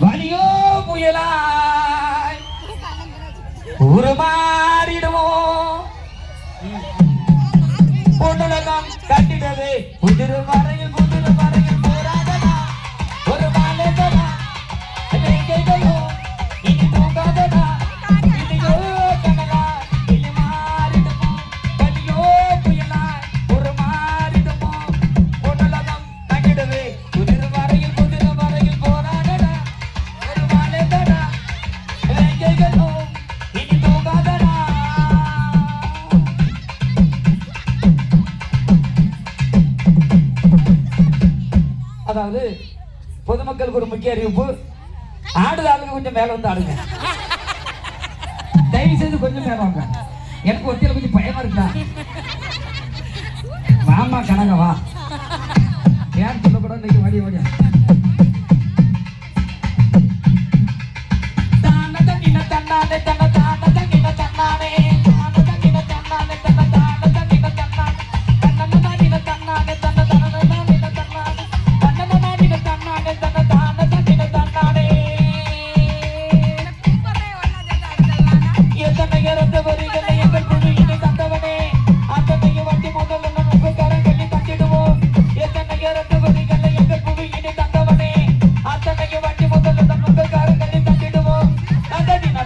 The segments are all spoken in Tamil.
வலியோ புயலாய் உருமாறிடுமோ பொண்ணுலகம் கட்டிடவே உதிரும் வரையில் அதாவது பொதுமக்களுக்கு ஒரு முக்கிய அறிவிப்பு. ஆடுத ஆளுங்க கொஞ்சம் மேல வந்து ஆடுங்க. தயவு செய்து கொஞ்சம் மேல வாங்க. எனக்கு ஒத்தியில கொஞ்சம் பயமா இருக்கா? வாமா கனகவா ஏன் சொல்லக்கூடாது? இன்னைக்கு ஓடி ஓடியா?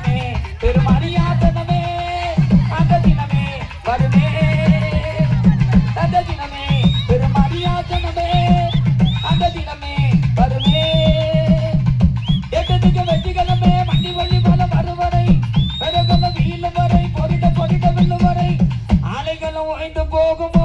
தினமே பெருமணியாசனமே அந்த தினமே வருமே. அந்த தினமே பெருமணியாசனமே அந்த தினமே வருமே. எட்டத்துக்கு வெற்றிகளமே மண்டி வள்ளி போல வருவரை பெருகல வீழும் வரை பொறிட பொறிட வெல்லும் வரை ஆலைகளும் ஓய்ந்து போகும்